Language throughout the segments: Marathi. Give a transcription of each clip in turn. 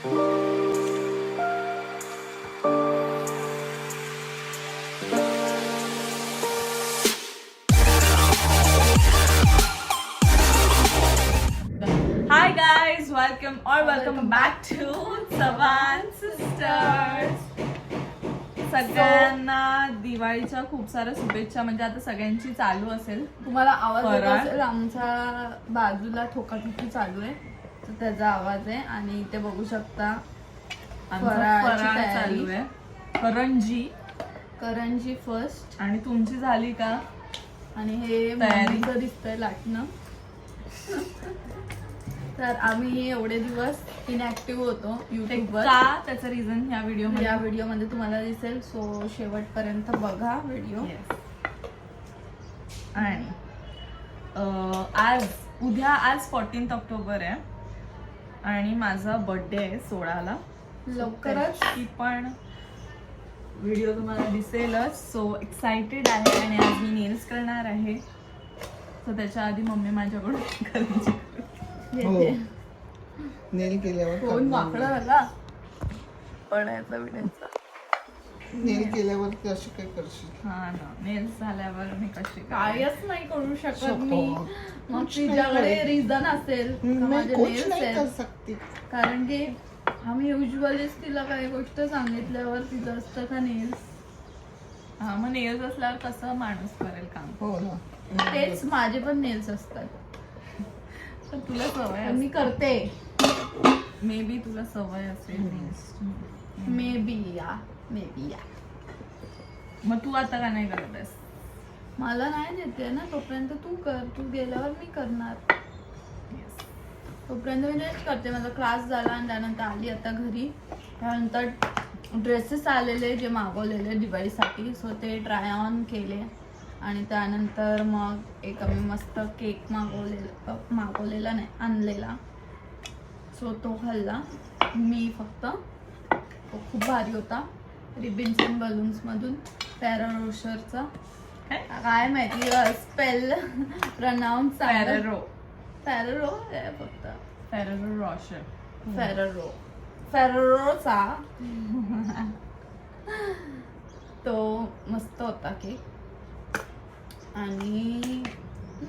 हाय गाईज वेलकम और welcome back to Sawan sisters सगळ्यांना दिवाळीच्या खूप साऱ्या शुभेच्छा म्हणजे आता सगळ्यांची चालू असेल. तुम्हाला आवाज येत फराळ. असेल आमच्या बाजूला ठोकाठोकी चालू आहे. तर त्याचा आवाज आहे आणि इथे बघू शकता फराळाची तयारी. चालू आहे. करंजी. करंजी फर्स्ट आणि तुमची झाली का? आणि हे तयारी. मम्मीचं दिसतंय लाटणं. तर आम्ही एवढे दिवस इनॅक्टिव्ह होतो ते युट्यूबवर का त्याचं रिझन ह्या व्हिडिओ या व्हिडिओमध्ये तुम्हाला दिसेल. सो शेवटपर्यंत बघा व्हिडिओ आणि अं, आज उद्या आज फोर्टीन ऑक्टोबर आहे. आणि माझा बर्थडे आहे सोळाला. लवकरच? ती पण व्हिडिओ तुम्हाला दिसेलच. सो एक्साइटेड आहे आणि आज मी नेल्स करणार आहे. सो त्याच्या आधी मम्मी माझ्याकडून घेते. नेल केल्यावर फोन वाकडा झाला पण याचा. व्हिडिओचा नेल केल्यावर कशी काय करशील. हा ना नेल्स झाल्यावर मी कशी काय कायच नाही करू शकत शकतो. मी. मग तिच्याकडे रिझन असेल का मैं माझे कुछ nails नहीं कर आहेत. सकती कारण की आम्ही युजली तिला काही गोष्ट सांगितल्यावर तिचं असतं का नेल्स हा मग नेल्स असल्यावर कसं माणूस करेल काम? हो ना. तेच माझे पण नेल्स असतात. तर तुला सवय मी करते. मे बी तुला सवय असेल नेल्स मे बी या. मे बी या मग तू आता का नाही करत आहेस? मला नाही देते ना तोपर्यंत तू कर. तू गेल्यावर मी करणार. तोपर्यंत मी रेस्ट करते. माझा क्लास झाला आणि त्यानंतर आली आता घरी. त्यानंतर ड्रेसेस आलेले जे मागवलेले दिवाळीसाठी सो ते ट्राय ऑन केले. आणि त्यानंतर मग एक आम्ही मस्त केक मागवलेला मागवलेला नाही आणलेला. सो तो खाल्ला मी फक्त तो खूप भारी होता. रिबिन्स अँड बलून्समधून पॅरारोशरचा काय? माहिती स्पेल प्रनाऊन्स फॅरेरो फॅररो आहे फक्त. फॅरेरो रॉशर. फॅररो फॅररोचा तो मस्त होता केक. आणि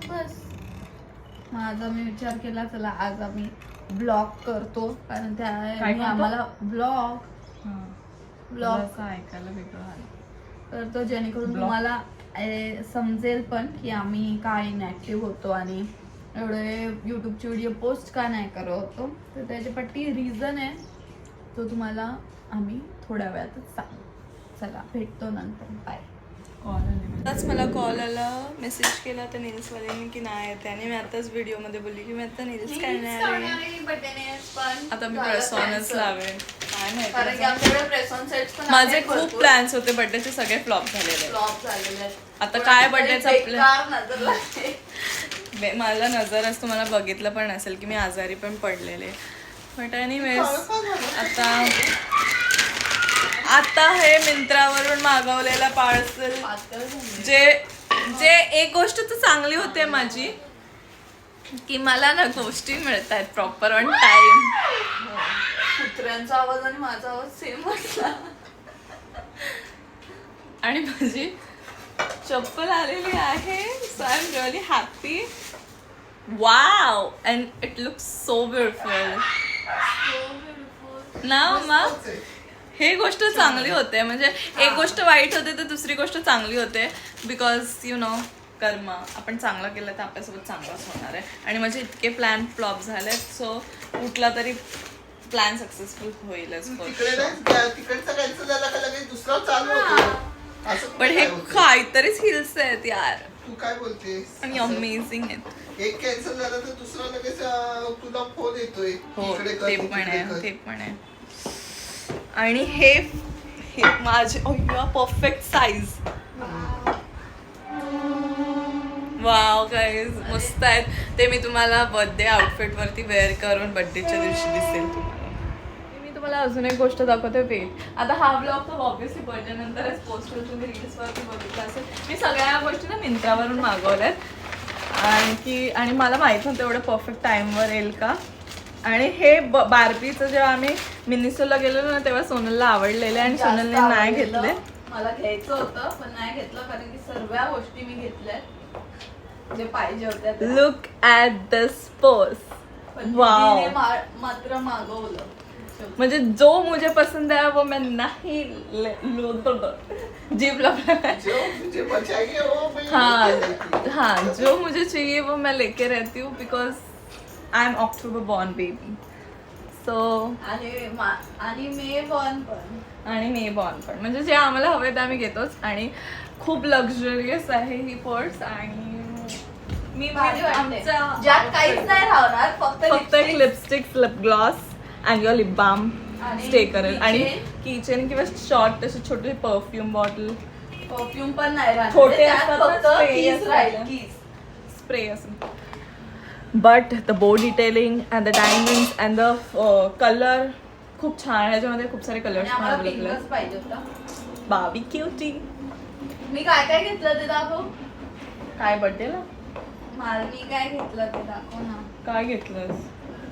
बस. माझा मी विचार केला चला आज आम्ही ब्लॉग करतो. कारण त्या? आम्हाला ब्लॉग ब्लॉग असं ऐकायला वेगळं आलं. करतो जेणेकरून Blog. तुम्हाला ए, समजेल पण की आम्ही काय इनॅक्टिव्ह होतो आणि एवढे युट्यूबचे व्हिडिओ पोस्ट का नाही करत होतो. तर त्याच्यापट्टी रिझन आहे. तो तुम्हाला आम्ही थोड्या वेळातच सांगू. चला भेटतो नंतर. बाय कॉल आले आताच मला कॉल आला. मेसेज केला त्या नेल्सवाल्यांनी की नाही येते आणि मी आताच व्हिडिओमध्ये बोलली की मी आता नेल्स करणार आहे. आता मी प्रेसॉनच लावेन. काय कारण की. आमच्याकडे पण माझे आहेत खूप भरपूर. प्लॅन्स होते बर्थडेचे सगळे फ्लॉप झालेले आहेत. फ्लॉप झालेले आहेत. आता पण काय आता birthday चा एक plan? बेकार नजर लागते. बे- मला नजरच तुम्हाला बघितलं पण असेल की मी आजारी पण पडलेले बट एनिवेज आता आता हे मिंत्रावरून मागवलेलं पार्सल पातळ झाली. जे जे एक गोष्ट तर चांगली होते माझी की मला ना गोष्टी मिळत आहेत प्रॉपर ऑन टाइम कुत्र्यांचा आवाज आणि माझा आवाज सेम असला. आणि माझी चप्पल आलेली आहे. So I am really happy wow and it looks so beautiful ना मग हे गोष्ट चांगली होते. म्हणजे एक गोष्ट वाईट होते तर दुसरी गोष्ट चांगली होते. बिकॉज यु नो कर्म. आपण चांगलं केलं तर आपल्यासोबत चांगलंच होणार आहे. आणि माझे इतके प्लॅन फ्लॉप झाले सो कुठला तरी प्लॅन सक्सेसफुल होईलच तिकडे. नाही तिकडचा कॅन्सल झाला का लगेच दुसरा चालू होतो? असं पण हे काय होतं? काहीतरीच हिल्स आहेत यार. तू काय बोलतेस? आणि असं? अमेझिंग आहेत. एक कॅन्सल झाला तर दुसरा लगेच अं, तुला फोन येतोय. हो इकडे कर, ते पण तिकडे आहे कर. ते पण आहे. आणि हे हे माझे परफेक्ट साईज वाव काय मस्त आहेत. ते मी तुम्हाला बर्थडे आउटफिट वरती वेअर करून बर्थडेच्या दिवशी दिसेल तुम्हाला. तुम्हाला अजून एक गोष्ट दाखवते वेट आता हा ब्लॉग तर ऑब्व्हियसली बर्थडे नंतरच पोस्ट होईल तुम्ही रील्सवरती बघितलं असेल. मी सगळ्या गोष्टी ना मिंत्रावरून मागवल्यात. आणखी आणि मला माहीत नव्हतं एवढं परफेक्ट टाईमवर येईल का. आणि हे ब- बार्बीचं जेव्हा आम्ही मिनिसोला गेलो ना तेव्हा सोनलला आवडलेले आणि सोनलने नाही. घेतले मला घ्यायचं होतं पण नाही घेतलं कारण की सर्व गोष्टी मी घेतल्या जे पाहिजे होत्या त्या. Look wow. दीदीने मा- मात्र मागवलं. म्हणजे जो मुझे पसंद है वो मैं नहीं ले- तो. जीप लगा जो मुझे बचाएंगे वो मैं हाँ हूँ। हाँ जो मुझे चाहिए वो मैं लेके रहती हूँ because I am October born baby so आणि मा- आणि मे बॉर्न पण. आणि मे बॉर्न पण. म्हणजे जे आम्हाला हवे ते आम्ही घेतोच. आणि खूप लक्झरियस आहे ही पर्स आणि मी. आमच्या ज्यात काहीच नाही राहणार फक्त फक्त एक lipstick lip gloss and your lip balm आणि स्टे करेल आणि. किचन किंवा शॉर्ट तसे छोटे परफ्यूम बॉटल परफ्यूम पण नाही छोटे असतात. स्प्रे असं. But the bow detailing and the diamonds and the colour खूप छान आहे. याच्यामध्ये खूप सारे आणि कलर्स अवेलेबल बाबी क्युटी मी काय काय घेतलं ते दाखव. काय बर्थडेला मला मी काय घेतलं ते दाखव ना. काय घेतलंस?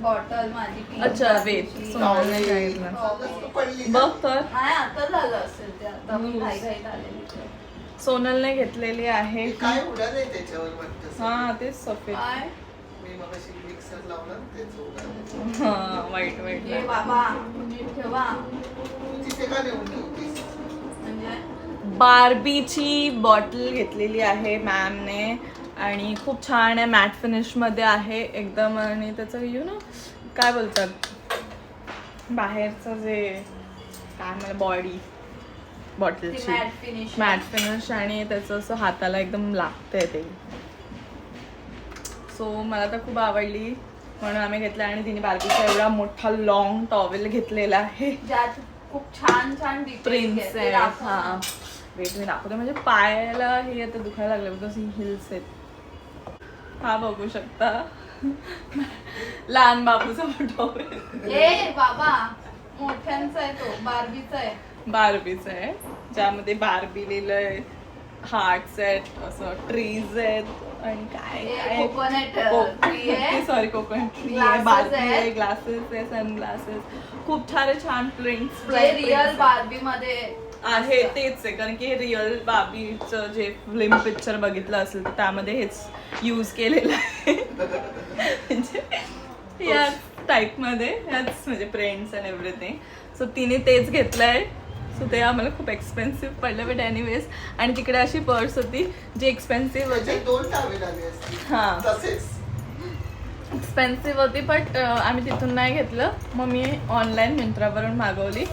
बॉटल माझी अच्छा. So- मला नाही सांगितलं. बघ तर? आता झालं असेल ते. आता. घाई घाईत आलेली. सोनलने घेतलेली आहे हे काय त्याच्यावर वाटतं हा तेच सफेद. काय? मी मगाशी मिक्सर लावला तेच हा वाईट वाईट हे बाबा नीट ठेवा. तू तिथे का नेऊन ठेवतीस? म्हणजे? बार्बीची बॉटल घेतलेली आहे मॅमने. आणि खूप छान आहे मॅट फिनिशमध्ये आहे एकदम आणि त्याचं यू नो काय बोलतात? बाहेरचं जे काय मला बॉडी बॉटलची मॅट फिनिश आणि त्याचं असं हाताला एकदम लागतंय ते. सो मला तर खूप आवडली. म्हणून आम्ही घेतलं आणि तिने बार्बीचा एवढा मोठा लॉंग टॉवेल घेतलेला आहे. खूप छान छान प्रिन्स आहे हा. वेट मी दाखवते. म्हणजे पायाला हे आता दुखायला लागले बिकॉज ही हिल्स आहेत. हा बघू शकता. लहान बाबूचा फोटो ए बाबा मोठ्यांचा आहे तो बार्बीचा आहे. बार्बीचा आहे. ज्यामध्ये बार्बी लिहिलंय हार्ट्स आहेत असं ट्रीज आहेत आणि काय आहे. सॉरी कोकोनट ट्री आहे बार्बी. आहे ग्लासेस आहे सन खूप सारे छान प्रिंट्स रिअल बार्बी मध्ये आहे तेच आहे. कारण की रिअल बाबीचं जे फिल्म पिक्चर बघितलं असेल तर त्यामध्ये हेच यूज केलेलं आहे. म्हणजे या टाईपमध्ये ह्याच म्हणजे फ्रेंड्स अँड एव्हरीथिंग सो तिने तेच घेतलंय. सो ते आम्हाला खूप एक्सपेन्सिव्ह पडलं. बट एनिवेज आणि तिकडे अशी पर्स होती जी एक्सपेन्सिव्ह होती. हां. एक्सपेन्सिव्ह होती बट आम्ही तिथून नाही घेतलं. मग मी ऑनलाईन मिंत्रावरून मागवली.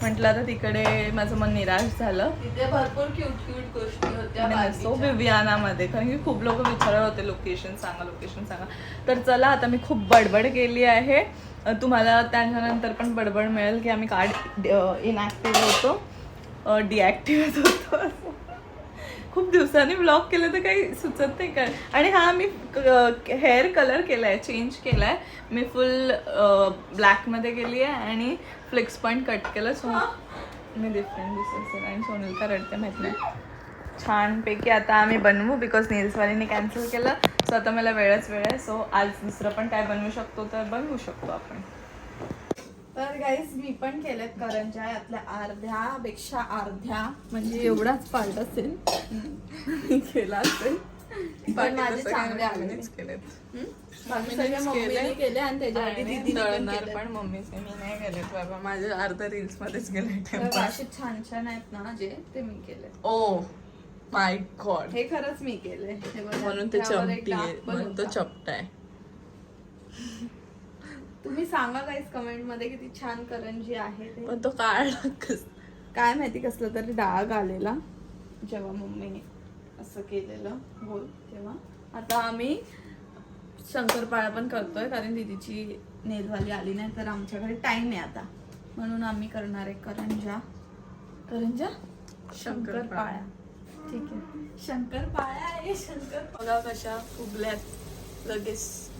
म्हटलं आता तिकडे माझं मन निराश झालं. तिथे भरपूर क्यूट क्यूट गोष्टी होत्या सो. विवियानामध्ये कारण की खूप लोक विचारत होते लोकेशन सांगा लोकेशन सांगा. तर चला आता मी खूप बडबड केली आहे. तुम्हाला त्याच्यानंतर पण बडबड मिळेल की आम्ही कार्ड इनॅक्टिव्ह होतो. डिॲक्टिव्ह होतो. खूप दिवसांनी ब्लॉक केलं तर काही सुचत नाही काय आणि हा मी हेअर कलर केला आहे चेंज केला आहे मी फुल ब्लॅकमध्ये गेली आहे आणि फ्लिक्स पॉईंट कट केलं. सो मी डिफरंट दिसत असेल आणि सोनल का रडते माहीत नाही. छानपैकी आता आम्ही बनवू बिकॉज नेल्सवालीने कॅन्सल केलं. सो आता मला वेळच वेळ आहे. सो आज दुसरं पण काय बनवू शकतो तर बनवू शकतो आपण. तर गाईज मी पण केलेत करंजा यातल्या अर्ध्यापेक्षा अर्ध्या. म्हणजे एवढाच पार्ट असेल. केला असेल. पण माझे चांगले आले हम्म? बाकी सगळे मम्मीने केले आणि त्याच्या आधी दीदीने पण केले. पण मम्मीचे मी नाही गेलेत बाबा. माझे अर्धा रील्स मध्येच गेले तर असे छान छान आहेत ना जे ते मी केले ओ माय गॉड हे खरंच मी केले. हे बघा, म्हणून ते त्यावर एक चमटी डाग आहे. पण म्हणून तो होता. चपटा आहे. तुम्ही सांगा गाईज कमेंटमध्ये किती छान करंजी आहे ते. पण तो कस? काय माहिती कसलं तरी डाग आलेला जेव्हा मम्मीने असं केलेलं. गोल तेव्हा. आता आम्ही शंकरपाळ्या पण करतोय कारण दीदीची नेलवाली आली नाही तर आमच्याकडे टाइम आहे आता. म्हणून आम्ही करणार आहे करंजा. करंजा? शंकरपाळ्या ठीक आहे. शंकरपाळ्या आहे शंकर. बघा कशा उबल्यात लगेच.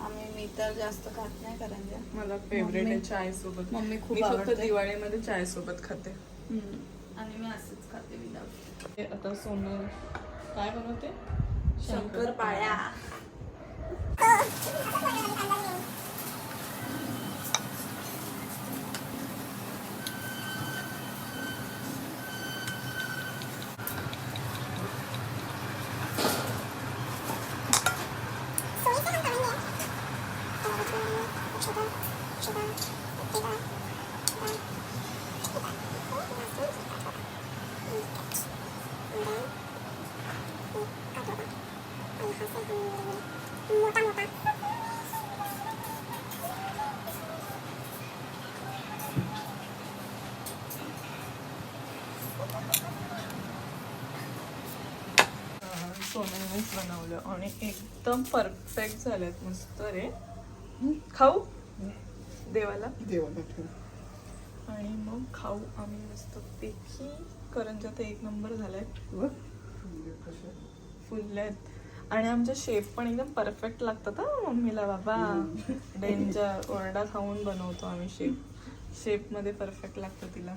आम्ही मी तर जास्त खात नाही करंजा. मला फेवरेट आहे चाय सोबत. मम्मी खूप फक्त. दिवाळीमध्ये चाय सोबत खाते. आणि मी असंच खाते विदाउट हे आता सोनल काय बनवते? शंकरपाळ्या. सोन्यानेच बनवलं. आणि एकदम परफेक्ट झालेत. मस्त रे. खाऊ? देवाला? देवाला ठेव आणि मग खाऊ आम्ही मस्त. पैकी करंजा तर एक नंबर झालाय. म्हणजे कशा? फुलले आहेत आणि आमचे शेफ पण एकदम परफेक्ट लागतात हा मम्मीला बाबा. डेंजर ओरडा खाऊन बनवतो आम्ही शेफ शेफमध्ये परफेक्ट लागतं तिला.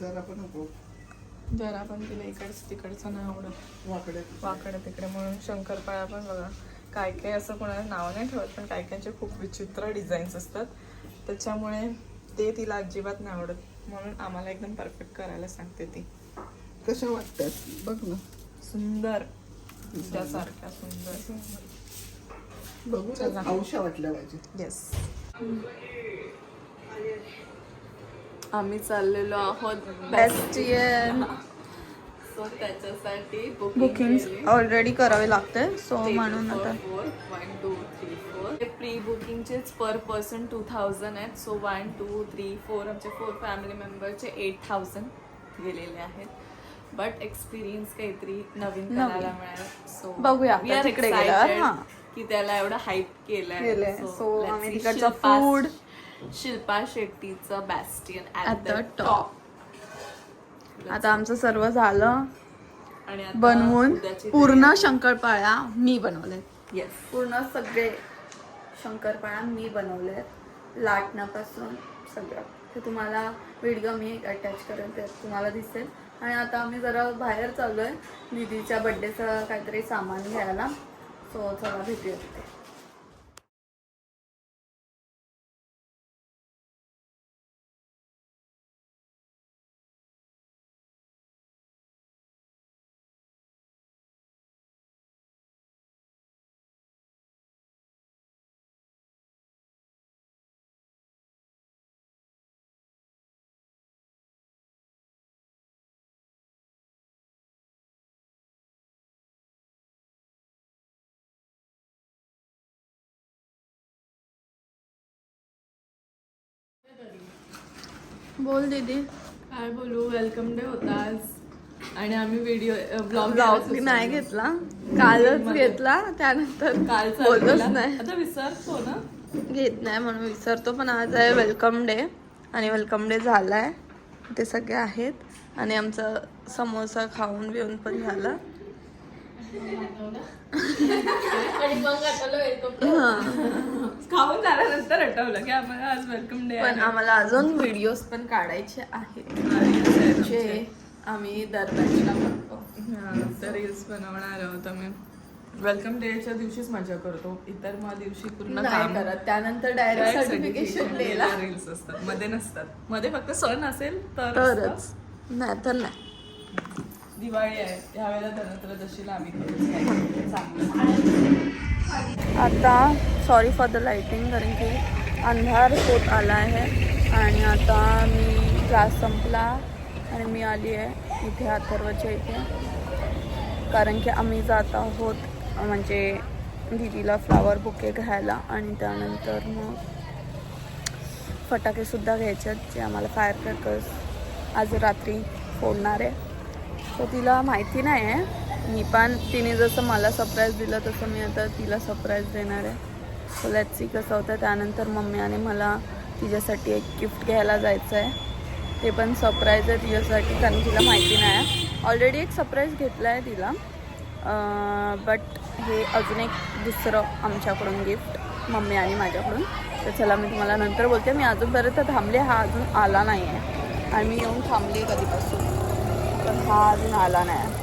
जरा पण जरा पण तिला इकडचं तिकडचं नाही आवडत. वाकडे वाकडे तिकडे म्हणून शंकरपाळ्या पण बघा काय काय असं कोणाला नाव नाही ठेवत पण काय कायचे खूप विचित्र डिझाईन्स असतात. त्याच्यामुळे ते तिला अजिबात नाही आवडत. म्हणून आम्हाला एकदम परफेक्ट करायला सांगते ती. कशा वाटतात? बघ ना. सुंदर. त्यासारख्या सुंदर. बघू चला. औषा वाटल्या पाहिजे. येस आम्ही चाललेलो आहोत बेस्टियन सो त्याच्यासाठी बुकिंग ऑलरेडी करावे लागते. सो म्हणून आता one two three four pre बुकिंगचेच per person two thousand आहेत. So one two three four आमचे फोर फॅमिली मेंबरचे एट थाउजंड गेलेले आहेत. बट एक्सपिरियन्स काहीतरी नवीन. करायला मिळालं. सो बघूया तिकडे हां. की त्याला एवढं हाईप केलंय. let's आम्ही तिकडचं food. शिल्पा शेट्टीचं बॅस्टियन the द. टॉप आता आमचं सर्व झालं. आणि बनवून पूर्ण शंकरपाळ्या मी बनवले येस पूर्ण सगळे शंकरपाळ्या मी बनवले लाटण्यापासून सगळं. ते तुम्हाला व्हिडिओ मी अटॅच करेन ते तुम्हाला दिसेल. आणि आता आम्ही जरा बाहेर चाललो आहे दीदीच्या बड्डेचं काहीतरी सामान घ्यायला. सो चला भेटूया तिथे. बोल दीदी. काय बोलू वेलकम डे होता आज. आणि आम्ही व्हिडिओ ब्लॉग नाही घेतला. कालच घेतला त्यानंतर काल बोललोच नाही. आता विसरतो ना. घेत नाही म्हणून विसरतो पण आज आहे वेलकम डे आणि वेलकम डे झाला आहे ते सगळे आहेत. आणि आमचं समोसा खाऊन बिऊन पण झालं. खाऊन झाल्यानंतर आठवलं की आम्हाला आज वेलकम डे पण आम्हाला अजून व्हिडिओज पण काढायचे आहेत. जे आम्ही करतो तर रील्स बनवणार आहोत आम्ही. वेलकम डेच्या दिवशीच मजा करतो. इतर मग दिवशी पूर्ण नाही करत. त्यानंतर डायरेक्ट सर्टिफिकेशन रील्स असतात. मध्ये नसतात. मध्ये फक्त सण असेल तर तरच. नाही तर नाही. दिवाळी आहे यावेळेला धनत्रयोदशीला आम्ही करू आता सॉरी फॉर द लाइटिंग कारण की अंधार होत आला आहे. आणि आता मी क्लास संपला आणि मी आली आहे इथे अथर्वच्या इथे. कारण की आम्ही जात आहोत म्हणजे दिदीला फ्लावर बुके घ्यायला आणि त्यानंतर मग फटाकेसुद्धा घ्यायचे आहेत जे आम्हाला फायर क्रॅकर्स आज रात्री फोडणार आहे. तर तिला माहिती नाही आहे. मी पण तिने जसं मला सरप्राईज दिलं तसं मी आता तिला सरप्राईज देणार आहे. सो लेट्स सी कसं होतं. त्यानंतर मम्मी आणि मला तिच्यासाठी एक गिफ्ट घ्यायला जायचं आहे. ते पण सरप्राईज आहे तिच्यासाठी कारण तिला माहिती नाही आहे. ऑलरेडी एक सरप्राईज घेतला आहे तिला. बट हे अजून एक दुसरं आमच्याकडून गिफ्ट मम्मी आणि माझ्याकडून. तर चला मी तुम्हाला नंतर बोलते. मी अजूनपर्यंत थांबले. हा अजून आला नाही आहे आणि मी येऊन थांबली कधीपासून? तर हा अजून आला नाही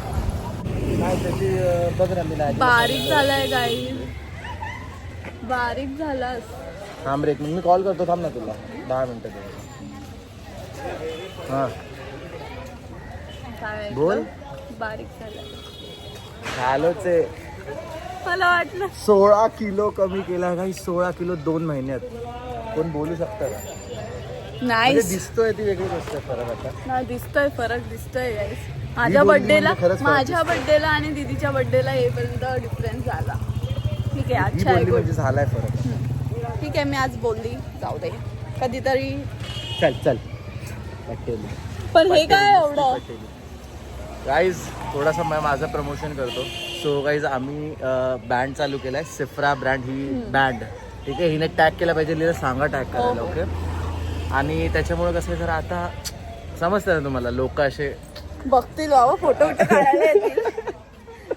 बारीक झालाय गाई. बारीक झालास. थांब रे मी कॉल करतो थांब ना तुला. दहा मिनिटं हां. बोल. बारीक झाला झालोच आहे. मला वाटलं. सोळा किलो कमी केला काही सोळा किलो दोन महिन्यात. कोण बोलू शकतं? का नाही म्हणजे दिसतोय ती वेगळी गोष्ट आहे फरक आता. ना दिसतोय फरक दिसतोय guys. माझ्या बोलली बर्थडेला म्हणजे खरंच फरक माझ्या बर्थडेला आणि दीदीच्या बर्थडेला येईपर्यंत डिफरन्स झाला. ठीक आहे ही अच्छा आहे बोलली. म्हणजे झालाय फरक. ठीक आहे मी आज बोलली. जाऊ दे. कधीतरी चल चल. पटेल. पण हे काय एवढं? गाईज थोडासा मी माझं प्रमोशन करतो. सो गाईज आम्ही बँड चालू केलाय. सिफ्रा ब्रँड ही बँड ठीक आहे हिने टॅग केला पाहिजे लिहिलं सांगा टॅग करायला ओके आणि त्याच्यामुळे कसं जरा आता समजतं ना तुम्हाला लोक असे बघतील बाबा फोटो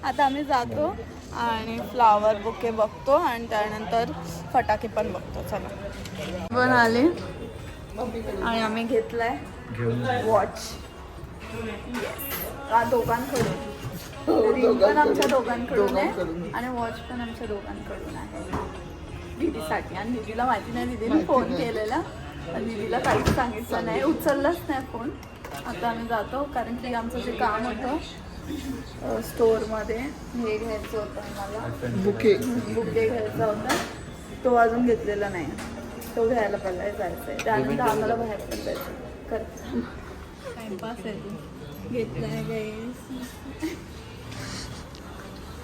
आता आम्ही जातो आणि फ्लावर बुके बघतो आणि त्यानंतर फटाके पण बघतो चला. पण आले आणि आम्ही घेतलाय वॉच का दोघांकडून. रिंग पण आमच्या दोघांकडून आहे आणि वॉच पण आमच्या दोघांकडून आहे. दीदीसाठी. आणि दीदीला माहिती नाही दीदीने फोन केलेला. दीदीला काहीच सांगितलं नाही. उचललाच नाही फोन आता आम्ही जातो कारण की आमचं जे काम होतं स्टोअरमध्ये हे घ्यायचं होतं मला बुके. बुके घ्यायचा होता. तो अजून घेतलेला नाही. तो घ्यायला पहिला जायचं आहे त्यानंतर आम्हाला बाहेर पण जायचं करतो टाइमपास आहे.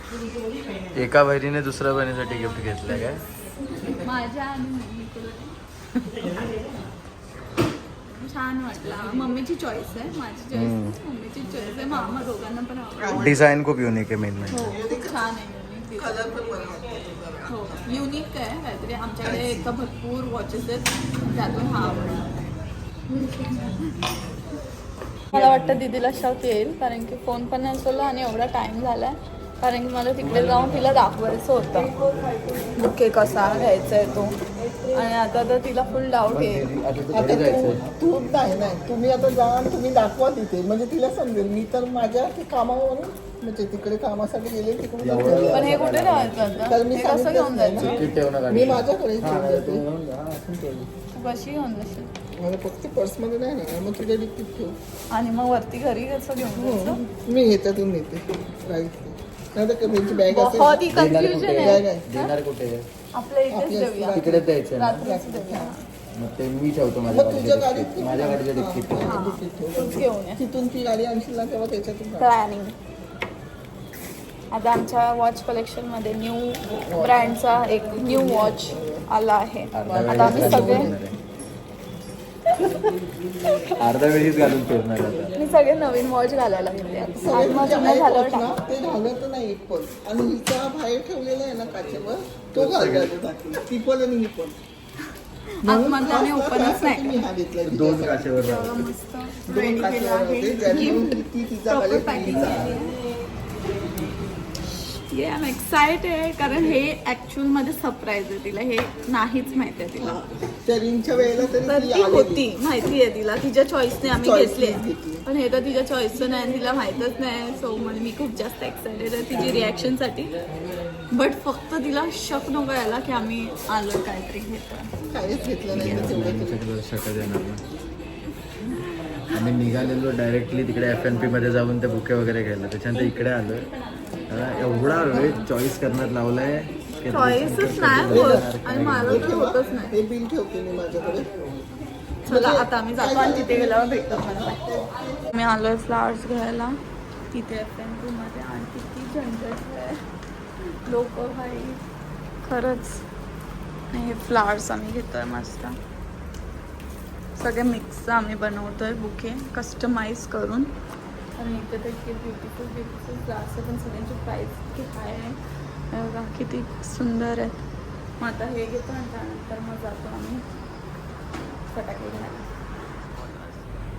तू एका बहिणीने दुसऱ्या बहिणीसाठी गिफ्ट घेतलंय काय? माझ्या आणि छान वाटला. मम्मीची चॉईस आहे. माझी चॉईस मम्मीची चॉईस आहे. मामा दोघांना पण आवडला. डिझाईन खूप युनिक आहे मेन म्हणजे. हो खूप छान आहे. युनिक हो युनिक आहे. काहीतरी आमच्याकडे एका भरपूर वॉचेस आहेत. त्यातून हा आवडला. मला वाटतं दीदीला शौक येईल कारण की फोन पण नसवला आणि एवढा टाइम झालाय. कारण की मला तिकडे जाऊन तिला दाखवायचं होतं. बुके कसा घ्यायचा आहे तो? आणि आता तर तिला फुल डाऊट येईल आता तू तू नाही नाही. तुम्ही आता जा आणि तुम्ही दाखवा तिथे. म्हणजे तिला समजेल. मी तर माझ्या ते कामावरून म्हणजे तिकडे कामासाठी गेले तिकडून आले. पण हे कुठे ठेवायचं आता? तर मी हे कसं घेऊन जायचं? मी माझ्याकडे ठेवून जाते. तू कशी घेऊन जाशील? मला फक्त पर्समध्ये नाही ना मग तुझ्या डिक्कीत ठेव. आणि मग वरती घरी कसं घेऊन जायचं? मी ह्याच्यातून नेते राईट. नाही तर त्यांची बॅग बहुत ही असेल कन्फ्युजन आहे. आहे. देणार कुठे? आपल्या इथेच आपल्या देऊया. तिकडे द्यायचं ना? रात्रीच देऊया. मग ते मी ठेवतो मग तुझ्या गाडीत डिक्कीत. माझ्या गाडीच्या डिक्कीत हा, डिक्कीत ठेव. तूच घेऊन ये. तिथून ती गाडी आणशील ना तेव्हा त्याच्यातून काढ. प्लॅनिंग आता आमच्या वॉच कलेक्शनमध्ये न्यू ब्रँडचा एक न्यू वॉच आला आहे. आता आम्ही सगळे अर्धा वेळीच घालून फिरणार आता. मी सगळे नवीन वॉच घालायला आज मग ना, ते घालत नाही एक पण आणि हिचा बाहेर ठेवलेला आहे ना काचेवर तो घालतो ती पण आणि ही पण. आतमधला आणि म्हणून ओपनच त्यासाठी नाही. मी हा घेतला दोन. काचेवर राहतात. दोन काचेवर आहे. होते, ज्याने ती तिचा प्रॉपर घालेल, पॅकिंग तिचा. केली आहे ये आय एम एक्सायटेड कारण हे ऍक्च्युअलमध्ये सरप्राईज आहे तिला. हे नाहीच माहिती आहे तिला. त्या रिंगच्या वेळेला तरी ती. होती माहिती आहे तिला. तिच्या चॉईसने आम्ही Choice घेतले घेतली. पण हे तर तिच्या चॉईसचं नाही तिला माहीतच नाही. सो म्हणजे मी खूप जास्त एक्सायटेड आहे तिची रिॲक्शनसाठी बट फक्त तिला शक नको यायला की आम्ही आलो काहीतरी घेतो काहीच घेतलं नाही. आम्ही निघालेलो डायरेक्टली तिकडे एफ एन पी मध्ये जाऊन ते बुके वगैरे घ्यायला. त्याच्यानंतर इकडे आलोय. हा, एवढा वेळ चॉईस करण्यात लावलाय चॉईसच नाही होत. आणि मला तर. होतच नाही. हे बिल ठेवते मी माझ्याकडे. चला आता आम्ही जातो आणि तिथे गेल्यावर भेटतो मला. मी आलोय फ्लावर्स घ्यायला. तिथे मध्ये आणि किती झंझट आहे. लोक भाई खरंच. आणि हे फ्लावर्स आम्ही घेतोय मस्त. सगळे मिक्स आम्ही बनवतोय बुके. कस्टमाइज करून. आणि इथे तर इतके ब्युटिफुल ब्युटिफुल फ्लावर्स आहे पण सगळ्यांची प्राईस इतकी हाय आहे. बघा किती सुंदर आहेत. मग आता हे घेतो आणि त्यानंतर मग जातो आम्ही फटाके घ्यायला.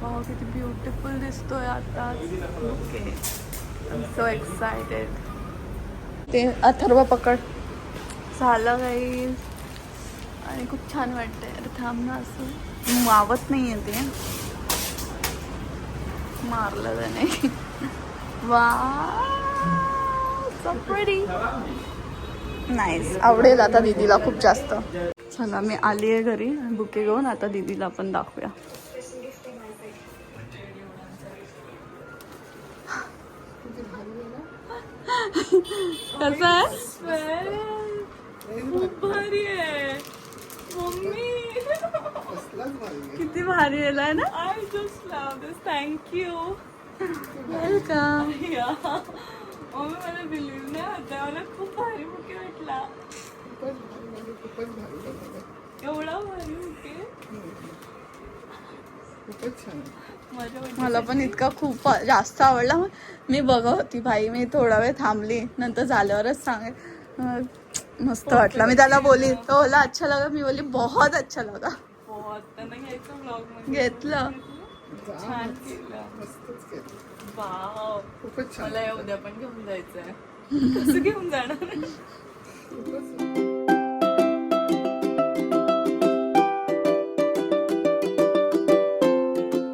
वाव किती ब्युटिफुल दिसतोय आता. ओके सो एक्सायटेड ते अथर्व पकड. झालं काही आणि खूप छान वाटतंय. अरे थांब ना असं. मावत नाही आहे ते. मारलं त्याने वा नाईस आवडेल आता दीदीला खूप जास्त. चला मी आली आहे घरी. बुके घेऊन आता दीदीला पण दाखवूया. कसं आहे खूप भारी आहे मम्मी कसलाच भारी आहे. किती भारी आहे ना? I just love this thank you welcome mummy मला बिलीव्ह नाही होत. मला खूप भारी बुके वाटला. एवढा भारी बुके खूपच छान मला पण इतका खूप जास्त आवडला. मी बघत होती भाई मी थोडा वेळ थांबली. नंतर झाल्यावरच सांगे मस्त वाटला. मी त्याला बोली तो बोला अच्छा लगा. मी बोली बहुत अच्छा लगा. घ्यायचं ब्लॉगमध्ये? घेतलं. छान केलं. मस्तच केलं. वाव. खूपच छान मला उद्या पण घेऊन जायचंय. कसं घेऊन जाणार? खूपच